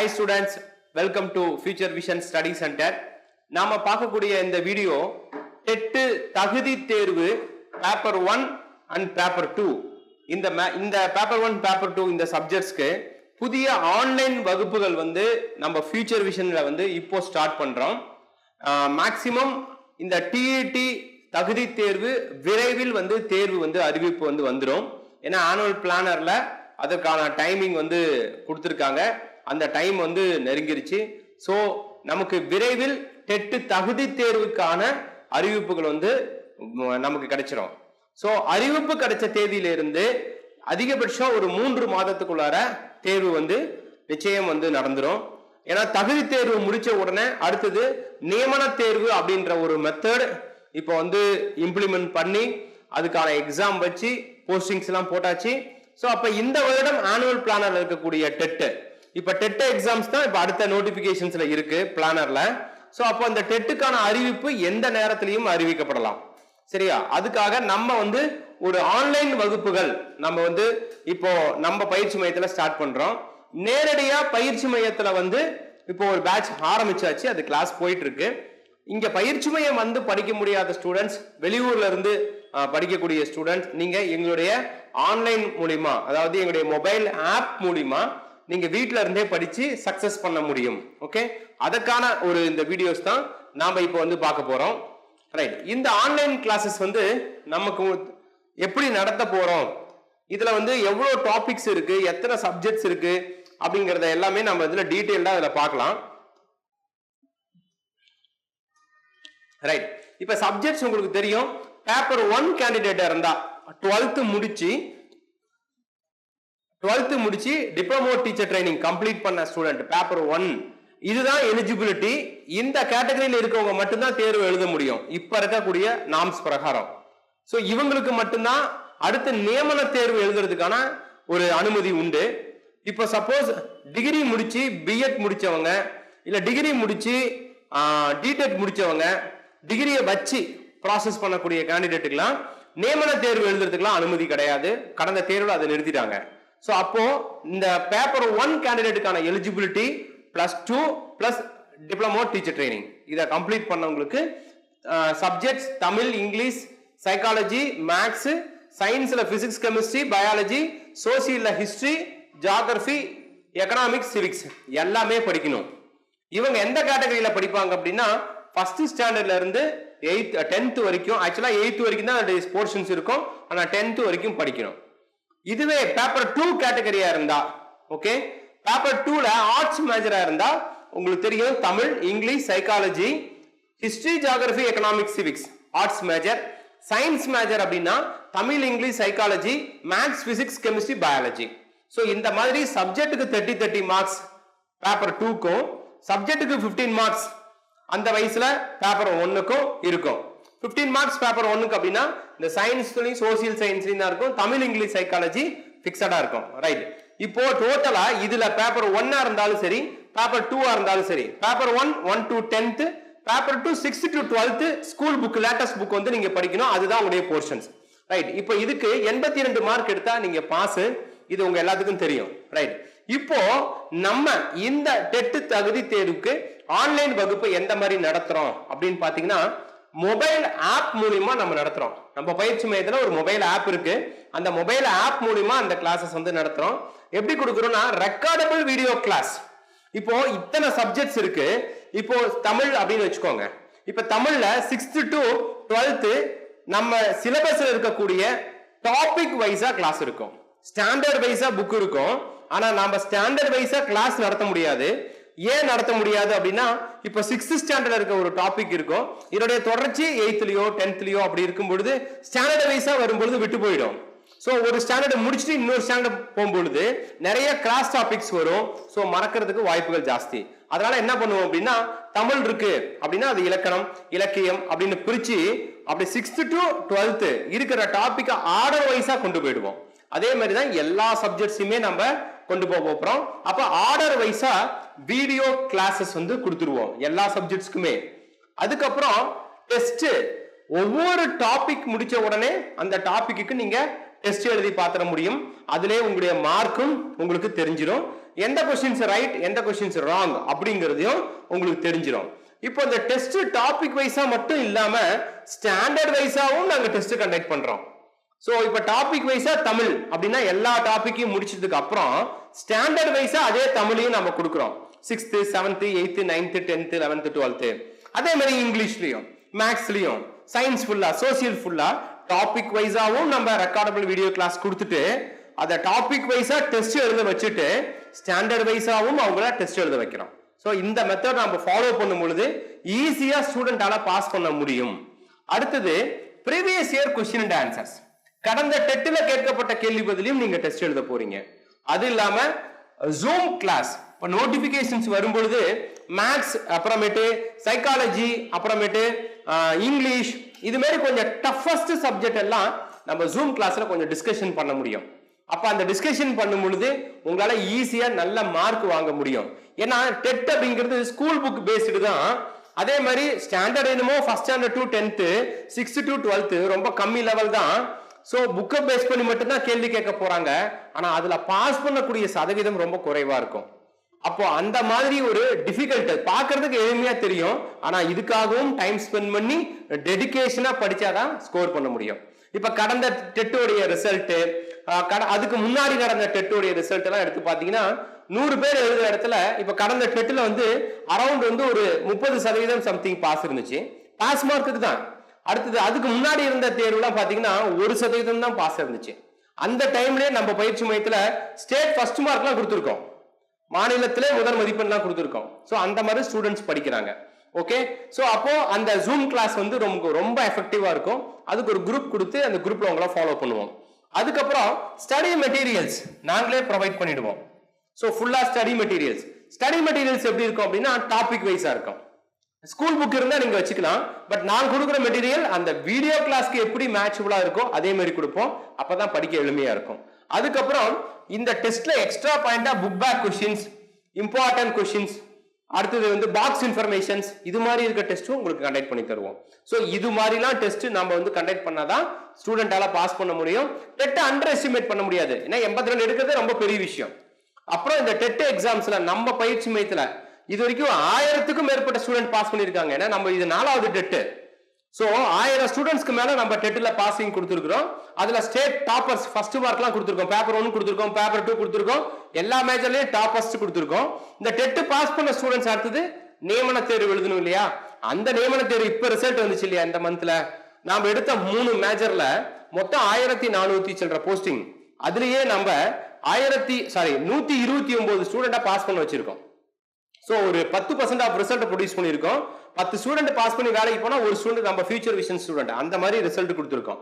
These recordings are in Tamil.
Hi students welcome to future vision study centre நாம பார்க்கக்கூடிய இந்த வீடியோ டெட்டு தகுதி தேர்வு paper one and paper two இந்த இந்த பேப்பர் ஒன் பேப்பர் டூ இந்த சப்ஜெக்ட்ஸ்க்கு புதிய ஆன்லைன் வகுப்புகள் வந்து நம்ம ஃபியூச்சர் விஷனில் வந்து இப்போ ஸ்டார்ட் பண்ணுறோம் மேக்சிமம் இந்த டிஇடி தகுதி தேர்வு விரைவில் வந்து தேர்வு வந்து அறிவிப்பு வந்து வந்துடும் ஏன்னா ஆனுவல் பிளானரில் அதற்கான டைமிங் வந்து கொடுத்துருக்காங்க. அந்த டைம் வந்து நெருங்கிருச்சு. ஸோ நமக்கு விரைவில் டெட்டு தகுதி தேர்வுக்கான அறிவிப்புகள் வந்து நமக்கு கிடைச்சிரும். ஸோ அறிவிப்பு கிடைச்ச தேதியிலிருந்து அதிகபட்சம் ஒரு மூன்று மாதத்துக்குள்ளார தேர்வு வந்து நிச்சயம் வந்து நடந்துடும் ஏன்னா தகுதி தேர்வு முடிச்ச உடனே அடுத்தது நியமன தேர்வு அப்படின்ற ஒரு மெத்தட் இப்போ வந்து இம்ப்ளிமெண்ட் பண்ணி அதுக்கான எக்ஸாம் வச்சு போஸ்டிங்ஸ் எல்லாம் போட்டாச்சு. ஸோ அப்போ இந்த வருடம் ஆனுவல் பிளானர் இருக்கக்கூடிய டெட்டு இப்ப டெட் எக்ஸாம்ஸ் தான் இப்ப அடுத்த நோட்டிபிகேஷன்ஸ்ல இருக்கு பிளானர்ல ஸோ அப்போ அந்த டெட்டுக்கான அறிவிப்பு எந்த நேரத்திலையும் அறிவிக்கப்படலாம். சரியா? அதுக்காக நம்ம வந்து ஒரு ஆன்லைன் வகுப்புகள் நம்ம வந்து இப்போ நம்ம பயிற்சி மையத்துல ஸ்டார்ட் பண்றோம். நேரடியா பயிற்சி மையத்துல வந்து இப்போ ஒரு பேட்ச் ஆரம்பிச்சாச்சு அது கிளாஸ் போயிட்டு இருக்கு இங்க பயிற்சி மையம் வந்து படிக்க முடியாத ஸ்டூடெண்ட்ஸ் வெளியூர்ல இருந்து படிக்கக்கூடிய ஸ்டூடெண்ட்ஸ் நீங்க எங்களுடைய ஆன்லைன் மூலிமா அதாவது எங்களுடைய மொபைல் ஆப் மூலிமா நீங்க வீட்டில இருந்தே படிச்சு சக்சஸ் பண்ண முடியும். ஓகே அதற்கான ஒரு இந்த வீடியோஸ் தான் நாம இப்போ வந்து பார்க்க போறோம். ரைட் இந்த ஆன்லைன் கிளாஸஸ் வந்து நமக்கு எப்படி நடத்த போறோம்? இதுல வந்து எவ்வளோ டாபிக்ஸ் இருக்கு? எத்தனை சப்ஜெக்ட்ஸ் இருக்கு? அப்படிங்கறத எல்லாமே நம்ம இதுல டீட்டெயில்டா இதுல பார்க்கலாம். ரைட் இப்ப சப்ஜெக்ட்ஸ் உங்களுக்கு தெரியும். பேப்பர் ஒன் கேண்டிடேட்டா இருந்தா டுவெல்த் முடிச்சு டுவெல்த்து முடிச்சு டிப்ளமோ டீச்சர் ட்ரைனிங் கம்ப்ளீட் பண்ண ஸ்டூடெண்ட் பேப்பர் ஒன் இதுதான் எலிஜிபிலிட்டி இந்த கேட்டகரியில் இருக்கவங்க மட்டும்தான் தேர்வு எழுத முடியும். இப்ப இருக்கக்கூடிய நாம்ஸ் பிரகாரம். ஸோ இவங்களுக்கு மட்டும்தான் அடுத்த நியமன தேர்வு எழுதுறதுக்கான ஒரு அனுமதி உண்டு. இப்போ சப்போஸ் டிகிரி முடிச்சு பிஎட் முடிச்சவங்க இல்ல டிகிரி முடிச்சு டிடெட் முடிச்சவங்க டிகிரியை வச்சு ப்ராசஸ் பண்ணக்கூடிய கேண்டிடேட்டுக்கெல்லாம் நியமன தேர்வு எழுதுறதுக்கெல்லாம் அனுமதி கிடையாது. கடந்த தேர்வில் அதை நிறுத்திட்டாங்க. ஸோ அப்போ இந்த paper one கேண்டிடேட்டுக்கான eligibility plus two plus diploma teacher training இதை கம்ப்ளீட் பண்ணவங்களுக்கு subjects Tamil English psychology maths சயின்ஸில் ஃபிசிக்ஸ் கெமிஸ்ட்ரி பயாலஜி சோசியலில் ஹிஸ்ட்ரி ஜாகிரஃபி எக்கனாமிக்ஸ் சிவிக்ஸ் எல்லாமே படிக்கணும். இவங்க எந்த கேட்டகரியில் படிப்பாங்க அப்படின்னா ஃபஸ்ட்டு ஸ்டாண்டர்ட்ல இருந்து எயித் டென்த்து வரைக்கும் ஆக்சுவலாக எயித்து வரைக்கும் தான் போர்ஷன்ஸ் இருக்கும். ஆனால் டென்த்து வரைக்கும் படிக்கணும். இதுவே பேப்பர் டூ கேட்டகரியா இருந்தா ஓகே பேப்பர் டூல ஆர்ட்ஸ் மேஜரா இருந்தா உங்களுக்கு தெரியும் Tamil English psychology history geography economics civics arts major science major அப்படின்னா Tamil English psychology maths physics chemistry biology so இந்த மாதிரி சப்ஜெக்ட்டுக்கு தேர்ட்டி தேர்ட்டி மார்க்ஸ் பேப்பர் டூக்கும் சப்ஜெக்ட்டுக்கு 15 மார்க்ஸ் அந்த வயசுல பேப்பர் ஒன்னுக்கும் இருக்கும். 15 மார்க்ஸ் பேப்பர் ஒன்றுக்கு அப்படின்னா இந்த சயின்ஸ்லையும் சோசியல் சயின்ஸ்லையும் தான் இருக்கும். தமிழ் இங்கிலீஷ் சைக்காலஜி ஃபிக்ஸடாக இருக்கும். ரைட் இப்போ டோட்டலா இதுல பேப்பர் ஒன்னா இருந்தாலும் சரி பேப்பர் டூவா இருந்தாலும் சரி paper one one to tenth paper two sixth to twelfth school book latest book வந்து நீங்க படிக்கணும். அதுதான் உங்களுடைய போர்ஷன்ஸ் ரைட் இப்போ இதுக்கு எண்பத்தி ரெண்டு மார்க் எடுத்தா நீங்க பாஸ் இது உங்க எல்லாத்துக்கும் தெரியும். ரைட் இப்போ நம்ம இந்த டெட்டு தகுதி தேர்வுக்கு ஆன்லைன் வகுப்பு எந்த மாதிரி நடத்துறோம் அப்படின்னு பாத்தீங்கன்னா மொபைல் ஆப் மூலியமா நம்ம நடத்துறோம். நம்ம பயிற்சி மையத்துல ஒரு மொபைல் ஆப் இருக்கு. அந்த மொபைல் ஆப் மூலியமா அந்த கிளாஸஸ் வந்து நடத்துறோம். எப்படி கொடுக்குறோம்னா ரெக்கார்டபிள் வீடியோ கிளாஸ் இப்போ இத்தனை சப்ஜெக்ட்ஸ் இருக்கு. இப்போ தமிழ் அப்படின்னு வச்சுக்கோங்க. இப்ப தமிழ்ல சிக்ஸ்த் டு டுவெல்த்து நம்ம சிலபஸ்ல இருக்கக்கூடிய டாபிக் வைஸா கிளாஸ் இருக்கும். ஸ்டாண்டர்ட் வைஸா புக் இருக்கும். ஆனா நம்ம ஸ்டாண்டர்ட் வைஸா கிளாஸ் நடத்த முடியாது. ஏன் நடத்த முடியாது அப்படின்னா இப்போ சிக்ஸ்த் ஸ்டாண்டர்ட்ல இருக்க ஒரு டாபிக் இருக்கும். இதோடைய தொடர்ச்சி எயித்துலயோ டென்த்லயோ அப்படி இருக்கும் பொழுது ஸ்டாண்டர்ட் வைஸா வரும்பொழுது விட்டு போயிடும். ஸோ ஒரு ஸ்டாண்டர்டை முடிச்சுட்டு இன்னொரு ஸ்டாண்டர்ட் போகும்பொழுது நிறைய கிராஸ் டாபிக்ஸ் வரும். ஸோ மறக்கிறதுக்கு வாய்ப்புகள் ஜாஸ்தி. அதனால என்ன பண்ணுவோம் அப்படின்னா தமிழ் இருக்கு அப்படின்னா அது இலக்கணம் இலக்கியம் அப்படின்னு பிரிச்சு அப்படி சிக்ஸ்த் டு டுவெல்த்து இருக்கிற டாப்பிக்கை ஆர்டர் வைஸா கொண்டு போயிடுவோம். அதே மாதிரி தான் எல்லா சப்ஜெக்ட்ஸுமே நம்ம கொண்டு போக போகிறோம் அப்போ ஆர்டர் வைஸாக வீடியோ கிளாஸஸ் வந்து கொடுத்துருவோம் எல்லா சப்ஜெக்ட்ஸ்க்குமே அதுக்கப்புறம் டெஸ்ட் ஒவ்வொரு டாபிக் முடிச்ச உடனே அந்த டாபிக்கு நீங்க டெஸ்ட் எழுதி பார்த்துட முடியும். அதிலே உங்களுடைய மார்க்கும் உங்களுக்கு தெரிஞ்சிடும் எந்த கொஸ்டின்ஸ் ரைட் எந்த கொஸ்டின்ஸ் ராங் அப்படிங்கிறதையும் உங்களுக்கு தெரிஞ்சிடும் இப்போ இந்த டெஸ்ட் டாபிக் வைஸா மட்டும் இல்லாம ஸ்டாண்டர்ட் வைஸாவும் நாங்க டெஸ்ட் கண்டக்ட் பண்றோம். ஸோ இப்போ டாபிக் வைஸா தமிழ் அப்படின்னா எல்லா டாபிக்கையும் முடிச்சதுக்கு அப்புறம் ஸ்டாண்டர்ட் வைஸா அதே தமிழையும் நம்ம கொடுக்குறோம். Sixth seventh eighth ninth tenth eleventh twelfth அதே மாதிரி இங்கிலீஷ்லயும் மேக்ஸ்லயும் சயின்ஸ் ஃபுல்லாக சோசியல் ஃபுல்லாக டாபிக் வைஸாகவும் நம்ம ரெக்கார்டபிள் வீடியோ கிளாஸ் கொடுத்துட்டு அதை டாபிக் வைஸாக டெஸ்ட் எழுத வச்சுட்டு ஸ்டாண்டர்ட் வைஸாகவும் அவங்கள டெஸ்ட் எழுத வைக்கிறோம். ஸோ இந்த மெத்தட் நம்ம ஃபாலோ பண்ணும் பொழுது ஈஸியாக ஸ்டூடெண்டால பாஸ் பண்ண முடியும். அடுத்தது previous year question and answers கடந்த டெட்டில் கேட்கப்பட்ட கேள்வி பதிலையும் நீங்க டெஸ்ட் எழுத போறீங்க. அது இல்லாம ஜூம் கிளாஸ் இப்போ நோட்டிபிகேஷன்ஸ் வரும்பொழுது மேக்ஸ் அப்புறமேட்டு சைக்காலஜி அப்புறமேட்டு இங்கிலீஷ் இது மாதிரி கொஞ்சம் டஃபஸ்ட் சப்ஜெக்ட் எல்லாம் நம்ம ஜூம் கிளாஸ்ல கொஞ்சம் டிஸ்கஷன் பண்ண முடியும். அப்ப அந்த டிஸ்கஷன் பண்ணும் பொழுது உங்களால ஈஸியா நல்ல மார்க் வாங்க முடியும். ஏன்னா டெட் அப்படிங்கிறது ஸ்கூல் புக் பேஸ்டு தான். அதே மாதிரி ஸ்டாண்டர்ட் என்னமோ first standard to tenth sixth to twelfth ரொம்ப கம்மி லெவல் தான். ஸோ புக்கை பேஸ் பண்ணி மட்டும்தான் கேள்வி கேட்க போறாங்க. ஆனா அதுல பாஸ் பண்ணக்கூடிய சதவீதம் ரொம்ப குறைவா இருக்கும். அப்போ அந்த மாதிரி ஒரு டிஃபிகல்ட் பார்க்கறதுக்கு எளிமையா தெரியும். ஆனா இதுக்காகவும் டைம் ஸ்பெண்ட் பண்ணி டெடிகேஷனா படிச்சாதான் ஸ்கோர் பண்ண முடியும். இப்ப கடந்த டெட்டோடைய ரிசல்ட் அதுக்கு முன்னாடி நடந்த டெட்டோடைய ரிசல்ட் எல்லாம் எடுத்து பாத்தீங்கன்னா நூறு பேர் எழுதுற இடத்துல இப்ப கடந்த டெட்டில் வந்து அரௌண்ட் வந்து ஒரு முப்பது சதவீதம் சம்திங் பாஸ் இருந்துச்சு. பாஸ் மார்க்குக்கு தான். அடுத்தது அதுக்கு முன்னாடி இருந்த தேர்வுலாம் பார்த்தீங்கன்னா ஒரு சதவீதம் தான் பாஸ் இருந்துச்சு. அந்த டைம்லயே நம்ம பயிற்சி மையத்துல ஸ்டேட் ஃபர்ஸ்ட் மார்க்லாம் கொடுத்துருக்கோம். மாநிலத்திலே முதல் மதிப்பெண்லாம் கொடுத்துருக்கோம். ஸோ அந்த மாதிரி ஸ்டூடெண்ட்ஸ் படிக்கிறாங்க. ஓகே ஸோ அப்போ அந்த ஜூம் கிளாஸ் வந்து ரொம்ப ரொம்ப எஃபெக்டிவா இருக்கும். அதுக்கு ஒரு குரூப் கொடுத்து அந்த குரூப்ல உங்களை ஃபாலோ பண்ணுவோம். அதுக்கப்புறம் ஸ்டடி மெட்டீரியல்ஸ் நாங்களே ப்ரொவைட் பண்ணிடுவோம். ஸோ ஃபுல்லா ஸ்டடி மெட்டீரியல்ஸ் ஸ்டடி மெட்டீரியல்ஸ் எப்படி இருக்கும் அப்படின்னா டாபிக் வைஸா இருக்கும். ஸ்கூல் புக் இருந்தால் நீங்கள் வச்சுக்கலாம். பட் நான் கொடுக்குற மெட்டீரியல் அந்த வீடியோ கிளாஸ்க்கு எப்படி மேட்சபுளாக இருக்கோ அதே மாதிரி கொடுப்போம். அப்போ தான் படிக்க எளிமையாக இருக்கும். அதுக்கப்புறம் இந்த டெஸ்ட்ல எக்ஸ்ட்ரா பாயிண்டா book back questions important questions அடுத்தது வந்து பாக்ஸ் இன்ஃபர்மேஷன்ஸ் இது மாதிரி இருக்க டெஸ்ட்டும் உங்களுக்கு கண்டக்ட் பண்ணி தருவோம். ஸோ இது மாதிரிலாம் டெஸ்ட் நம்ம வந்து கண்டக்ட் பண்ணாதான் ஸ்டூடெண்டால பாஸ் பண்ண முடியும். டெட்டை அண்டர் எஸ்டிமேட் பண்ண முடியாது. ஏன்னா எண்பத்தி ரெண்டு எடுக்கிறது ரொம்ப பெரிய விஷயம். அப்புறம் இந்த டெட் எக்ஸாம்ஸ்ல நம்ம பயிற்சி மையத்தில் இது வரைக்கும் ஆயிரத்துக்கும் மேற்பட்ட ஸ்டூடெண்ட் பாஸ் பண்ணியிருக்காங்க. ஏன்னா நம்ம இது நாலாவது டெட்டு. ஸோ ஆயிரம் ஸ்டூடெண்ட்ஸ்க்கு மேலே நம்ம டெட்டில் பாசிங் கொடுத்துருக்குறோம். அதில் ஸ்டேட் டாப்பர்ஸ் ஃபர்ஸ்ட் மார்க்லாம் கொடுத்துருக்கோம். பேப்பர் ஒன் கொடுத்துருக்கோம் பேப்பர் டூ கொடுத்துருக்கோம். எல்லா மேஜர்லேயும் டாப்பர்ஸ்ட் கொடுத்துருக்கோம். இந்த டெட்டு பாஸ் பண்ண ஸ்டூடெண்ட்ஸ் அடுத்தது நியமன தேர்வு எழுதணும் இல்லையா? அந்த நியமன தேர்வு இப்போ ரிசல்ட் வந்துச்சு இல்லையா இந்த மந்த்ல நாம் எடுத்த மூணு மேஜர்ல மொத்தம் ஆயிரத்தி நானூத்தி சில்லற போஸ்டிங் அதுலயே நம்ம ஆயிரத்தி சாரி நூத்தி இருபத்தி ஒன்பது ஸ்டூடெண்டா பாஸ் பண்ண வச்சிருக்கோம். ஸோ ஒரு பத்து பர்சன்ட் ஆஃப் ரிசல்ட் ப்ரொடியூஸ் பண்ணியிருக்கோம். பத்து ஸ்டூடெண்ட் பாஸ் பண்ணி வேலைக்கு போனால் ஒரு ஸ்டூடெண்ட் நம்ம ஃபியூச்சர் விஷன் ஸ்டூடெண்ட் அந்த மாதிரி ரிசல்ட் கொடுத்துருக்கோம்.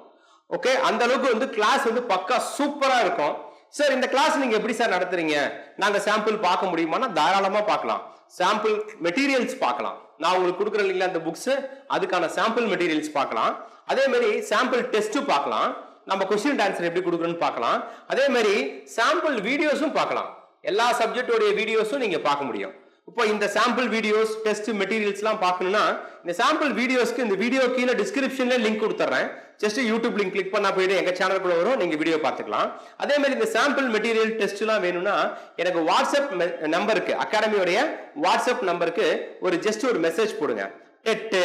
ஓகே அந்த அளவுக்கு வந்து கிளாஸ் வந்து பக்கா சூப்பராக இருக்கும். சார் இந்த கிளாஸ் நீங்க எப்படி சார் நடத்துறீங்க? நாங்கள் சாம்பிள் பார்க்க முடியுமானா? தாராளமாக பார்க்கலாம். சாம்பிள் மெட்டீரியல்ஸ் பார்க்கலாம். நான் உங்களுக்கு கொடுக்குறேன் இல்லைங்களா அந்த புக்ஸ் அதுக்கான சாம்பிள் மெட்டீரியல்ஸ் பார்க்கலாம். அதே மாதிரி சாம்பிள் டெஸ்ட்டும் பார்க்கலாம். நம்ம கொஸ்டின் ஆன்சர் எப்படி கொடுக்குறோன்னு பார்க்கலாம். அதே மாதிரி சாம்பிள் வீடியோஸும் பார்க்கலாம். எல்லா சப்ஜெக்டோடைய வீடியோஸும் நீங்கள் பார்க்க முடியும். இப்போ இந்த சாம்பிள் வீடியோஸ் டெஸ்ட் மெட்டீரியல்ஸ்லாம் பார்க்கணும்னா இந்த சாம்பிள் வீடியோஸ்க்கு இந்த வீடியோ கீழே டிஸ்கிரிப்ஷன்ல லிங்க் கொடுத்துறேன் ஜஸ்ட் யூடியூப் லிங்க் கிளிக் பண்ணா போயிட்டு எங்க சேனலுக்குள்ள வரும். நீங்க வீடியோ பார்த்துக்கலாம். அதே மாதிரி இந்த சாம்பிள் மெட்டீரியல் டெஸ்ட்லாம் வேணும்னா எனக்கு வாட்ஸ்அப் நம்பருக்கு அகாடமியோடைய வாட்ஸ்அப் நம்பருக்கு ஒரு ஜஸ்ட் ஒரு மெசேஜ் போடுங்க. TET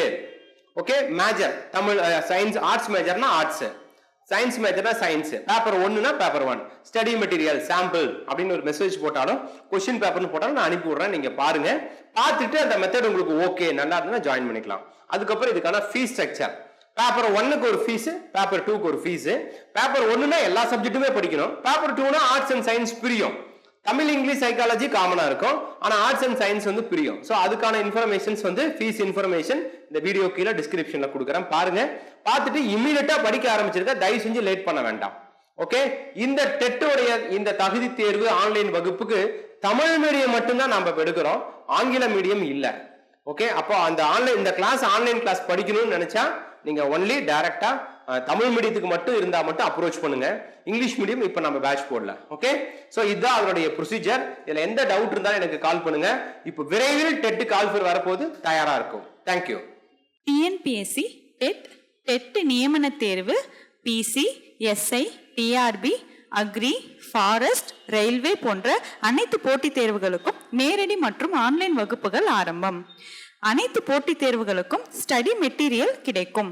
okay major Tamil science arts மேஜர்னா arts science மேஜர்னா science paper ஒன்னுனா paper one study material sample அப்படின்னு ஒரு மெசேஜ் போட்டாலும் கொஸ்டின் பேப்பர்னு போட்டாலும் நான் அனுப்பி விடுறேன். நீங்க பாருங்க. பார்த்துட்டு அந்த மெத்தட் உங்களுக்கு ஓகே நல்லா இருந்தா ஜாயின் பண்ணிக்கலாம். அதுக்கப்புறம் இதுக்கான ஃபீஸ் ஸ்ட்ரக்சர் பேப்பர் ஒன்னுக்கு ஒரு ஃபீஸ் பேப்பர் டூக்கு ஒரு ஃபீஸ் பேப்பர் ஒன்னுனா எல்லா சப்ஜெக்ட்டுமே படிக்கணும். பேப்பர் டூனா ஆர்ட்ஸ் அண்ட் சயின்ஸ் பிரியும். தமிழ் இங்கிலீஷ் சைக்காலஜி காமனா இருக்கும். ஆனா ஆர்ட்ஸ் அண்ட் சயின்ஸ் வந்து பிரியும். ஸோ அதுக்கான இன்ஃபர்மேஷன்ஸ் வந்து ஃபீஸ் இன்ஃபர்மேஷன் இந்த வீடியோ கீழே டிஸ்கிரிப்ஷன்ல கொடுக்குறேன். பாருங்க. பார்த்துட்டு இம்மீடியட்டா படிக்க ஆரம்பிச்சிருக்க. தயவு செஞ்சு லேட் பண்ண வேண்டாம். ஓகே இந்த டெட்டோடைய இந்த தகுதி தேர்வு ஆன்லைன் வகுப்புக்கு தமிழ் மீடியம் மட்டும்தான் நம்ம எடுக்கிறோம். ஆங்கில மீடியம் இல்லை. ஓகே அப்போ அந்த ஆன்லைன் இந்த கிளாஸ் ஆன்லைன் கிளாஸ் படிக்கணும்னு நினைச்சா நீங்க ஒன்லி டைரக்டா தமிழ் மீடியத்துக்கு மட்டும் இருந்தால் மட்டும் அப்ரோச் பண்ணுங்க. இங்கிலீஷ் மீடியம் இப்போ நம்ம பேட்ச் போடல. ஓகே ஸோ இதுதான் அதனுடைய ப்ரொசீஜர் இதில் எந்த டவுட் இருந்தாலும் எனக்கு கால் பண்ணுங்க. இப்போ விரைவில் டெட்டு கால் ஃபர் வரப்போது தயாராக இருக்கும். தேங்க்யூ டிஎன்பிஎஸ்சி டெட் டெட் நியமன தேர்வு PC SI TRB agri forest railway போன்ற அனைத்து போட்டித் தேர்வுகளுக்கும் நேரடி மற்றும் ஆன்லைன் வகுப்புகள் ஆரம்பம். அனைத்து போட்டித் தேர்வுகளுக்கும் ஸ்டடி மெட்டீரியல் கிடைக்கும்.